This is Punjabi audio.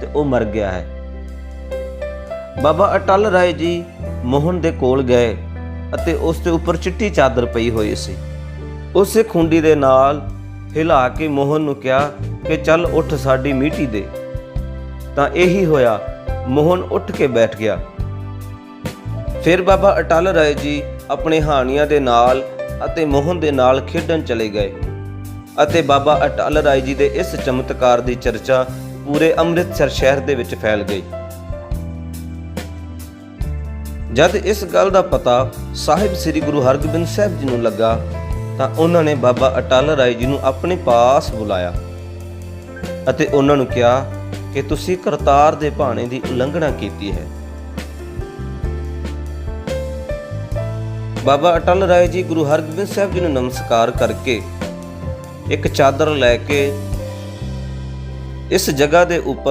ਤੇ ਉਹ ਮਰ ਗਿਆ ਹੈ। ਬਾਬਾ ਅਟਲ ਰਾਏ ਜੀ ਮੋਹਨ ਦੇ ਕੋਲ ਗਏ ਅਤੇ ਉਸ ਦੇ ਉੱਪਰ ਚਿੱਟੀ ਚਾਦਰ ਪਈ ਹੋਈ ਸੀ। ਉਸੇ ਖੁੰਡੀ ਦੇ ਨਾਲ ਹਿਲਾ ਕੇ ਮੋਹਨ ਨੂੰ ਕਿਹਾ ਕਿ ਚੱਲ ਉੱਠ ਸਾਡੀ ਮੀਟੀ ਦੇ। ਤਾਂ ਇਹੀ ਹੋਇਆ, ਮੋਹਨ ਉੱਠ ਕੇ ਬੈਠ ਗਿਆ। ਫਿਰ ਬਾਬਾ ਅਟਲ ਰਾਏ ਜੀ ਆਪਣੇ ਹਾਣੀਆਂ ਦੇ ਨਾਲ ਅਤੇ ਮੋਹਨ ਦੇ ਨਾਲ ਖੇਡਣ ਚਲੇ ਗਏ। ਅਤੇ ਬਾਬਾ ਅਟਲ ਰਾਏ ਜੀ ਦੇ ਇਸ ਚਮਤਕਾਰ ਦੀ ਚਰਚਾ ਪੂਰੇ ਅੰਮ੍ਰਿਤਸਰ ਸ਼ਹਿਰ ਦੇ ਵਿੱਚ ਫੈਲ ਗਈ। ਜਦ ਇਸ ਗੱਲ ਦਾ ਪਤਾ ਸਾਹਿਬ ਸ੍ਰੀ ਗੁਰੂ ਹਰਗੋਬਿੰਦ ਸਾਹਿਬ ਜੀ ਨੂੰ ਲੱਗਾ, ਤਾਂ ਉਹਨਾਂ ਨੇ ਬਾਬਾ ਅਟਲ ਰਾਏ ਜੀ ਨੂੰ ਆਪਣੇ ਪਾਸ ਬੁਲਾਇਆ ਅਤੇ ਉਹਨਾਂ ਨੂੰ ਕਿਹਾ ਕਿ ਤੁਸੀਂ ਕਰਤਾਰ ਦੇ ਭਾਣੇ ਦੀ ਉਲੰਘਣਾ ਕੀਤੀ ਹੈ। ਬਾਬਾ ਅਟਲ ਰਾਏ ਜੀ ਗੁਰੂ ਹਰਗੋਬਿੰਦ ਸਾਹਿਬ ਜੀ ਨੂੰ ਨਮਸਕਾਰ ਕਰਕੇ ਇੱਕ ਚਾਦਰ ਲੈ ਕੇ ਇਸ ਜਗ੍ਹਾ ਦੇ ਉੱਪਰ